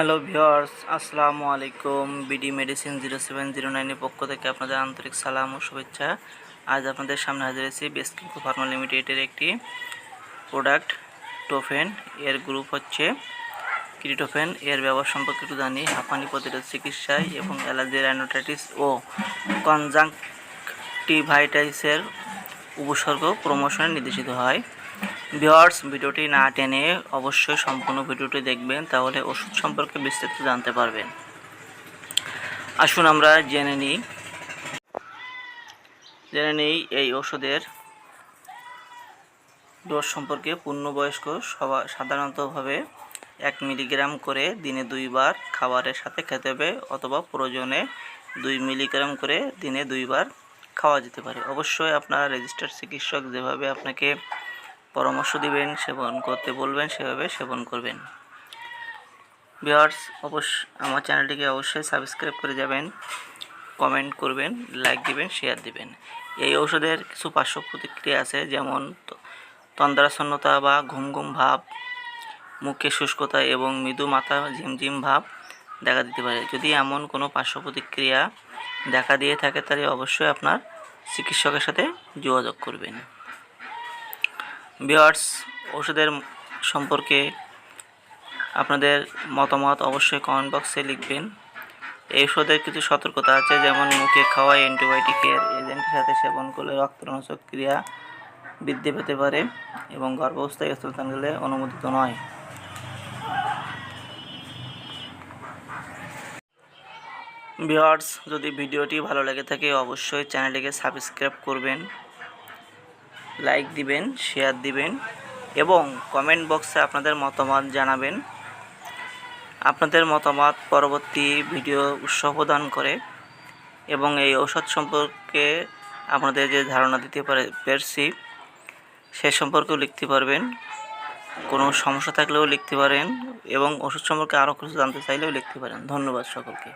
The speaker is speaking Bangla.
হ্যালো ভিওয়ার্স আসসালামু আলাইকুম। BD medicine zero seven zero নাইনের পক্ষ থেকে আপনাদের আন্তরিক সালাম ও শুভেচ্ছা। আজ আপনাদের সামনে হাজির হয়েছি বেসকিঙ্কো ফার্মা লিমিটেডের একটি প্রোডাক্ট টোফেন এর গ্রুপ হচ্ছে ক্রিটোফেন এর ব্যবহার সম্পর্কে একটু জানি। হাঁপানি প্রতিরোধ চিকিৎসায় এবং অ্যালার্জি রাইনোটাইটিস ও কনজাংটিভাইটাইসের উপসর্গ প্রমোশনে নির্দেশিত হয়। ভিওয়ার্স ভিডিওটি না টেনে অবশ্যই সম্পূর্ণ ভিডিওটি দেখবেন, তাহলে ওষুধ সম্পর্কে বিস্তারিত জানতে পারবেন। আসুন আমরা জেনে নিই। জেনে নিই এই ওষুধের ডোজ সম্পর্কে পূর্ণবয়স্ক সবা, সাধারণতভাবে এক মিলিগ্রাম করে দিনে দুইবার খাবারের সাথে খেতে হবে অথবা প্রয়োজনে দুই মিলিগ্রাম করে দিনে দুইবার খাওয়া যেতে পারে। অবশ্যই আপনার রেজিস্টার্ড চিকিৎসক যেভাবে আপনাকে পরামর্শ দিবেন, সেবন করতে বলবেন, সেভাবে সেবন করবেন। ভিওয়ার্স অবশ্য আমার চ্যানেলটিকে অবশ্যই সাবস্ক্রাইব করে যাবেন, কমেন্ট করবেন, লাইক দিবেন, শেয়ার দিবেন। এই ঔষধের কিছু পার্শ্ব প্রতিক্রিয়া আছে, যেমন তন্দ্রাচ্ছন্নতা বা ঘুম ঘুম ভাব, মুখে শুষ্কতা এবং মৃদু মাথা ঝিমঝিম ভাব দেখা দিতে পারে। যদি এমন কোনো পার্শ্ব প্রতিক্রিয়া দেখা দিয়ে থাকে, তাহলে অবশ্যই আপনার চিকিৎসকের সাথে যোগাযোগ করবেন। বিয়ার্স ওষুধের সম্পর্কে আপনাদের মতামত অবশ্যই কমেন্ট বক্সে লিখবেন। এই ওষুধের কিছু সতর্কতা আছে, যেমন মুখে খাওয়া অ্যান্টিবায়োটিকের এজেন্টের সাথে সেবন করলে রক্তরঞ্জক ক্রিয়া বৃদ্ধি পেতে পারে এবং গর্ভাবস্থায় স্থলতান গেলে অনুমোদিত নয়। ভিওয়ার্স যদি ভিডিওটি ভালো লেগে থাকে, অবশ্যই চ্যানেলটিকে সাবস্ক্রাইব করবেন। লাইক দিবেন শেয়ার দিবেন এবং কমেন্ট বক্সে আপনাদের মতামত জানাবেন। আপনাদের মতামত পরবর্তী ভিডিও উৎসাহ প্রদান করে এবং এই ঔষধ সম্পর্কে আপনাদের যে ধারণা দিতে পারে, পেরেছি, সে সম্পর্কেও লিখতে পারবেন। কোনো সমস্যা থাকলেও লিখতে পারেন এবং ওষুধ সম্পর্কে আরও কিছু জানতে চাইলেও লিখতে পারেন। ধন্যবাদ সকলকে।